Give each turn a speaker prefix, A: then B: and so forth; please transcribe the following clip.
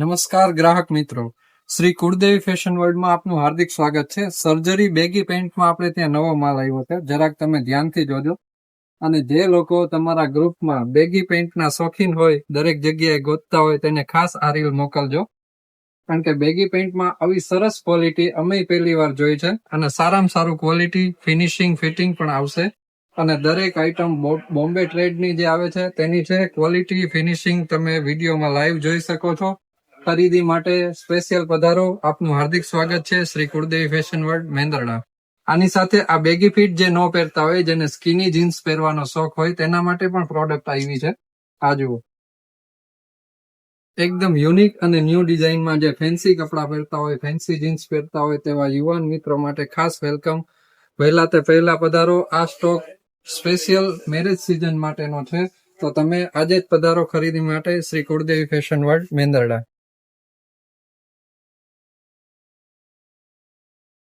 A: નમસ્કાર ગ્રાહક મિત્રો. શ્રી કુળદેવી ફેશન વર્લ્ડમાં આપનું હાર્દિક સ્વાગત છે. સર્જરી બેગી પેન્ટમાં આપણે ત્યાં નવો માલ આવ્યો છે. જરાક તમે ધ્યાનથી જોજો. અને જે લોકો તમારા ગ્રુપમાં બેગી પેન્ટના શોખીન હોય, દરેક જગ્યાએ ગોતતા હોય, તેને ખાસ આ રીલ મોકલજો. કારણ કે બેગી પેન્ટમાં આવી સરસ ક્વોલિટી અમે પહેલી વાર જોઈ છે અને સારામાં સારું ક્વોલિટી ફિનિશિંગ ફિટિંગ પણ આવશે. અને દરેક આઈટમ બોમ્બે ટ્રેડની જે આવે છે, તેની છે ક્વોલિટી ફિનિશિંગ તમે વિડીયોમાં લાઈવ જોઈ શકો છો. ખરીદી માટે સ્પેશિયલ પધારો. આપનું હાર્દિક સ્વાગત છે શ્રી કુળદેવી ફેશન વર્લ્ડ, મેંદરડા. આની સાથે આ બેગી ફિટ જે ન પહેરતા હોય, જેને સ્કીની જીન્સ પહેરવાનો શોખ હોય, તેના માટે પણ પ્રોડક્ટ આવી છે. આ જુઓ. એકદમ યુનિક અને ન્યૂ ડિઝાઇનમાં જે ફેન્સી કપડાં પહેરતા હોય ફેન્સી જીન્સ પહેરતા હોય, તેવા યુવાન મિત્રો માટે ખાસ વેલકમ પહેલા તે પહેલા પધારો. આ સ્ટોક સ્પેશિયલ મેરેજ સિઝન માટેનો છે. તો તમે આજે જ પધારો ખરીદી માટે શ્રી કુળદેવી ફેશન વર્લ્ડ, મેંદરડા.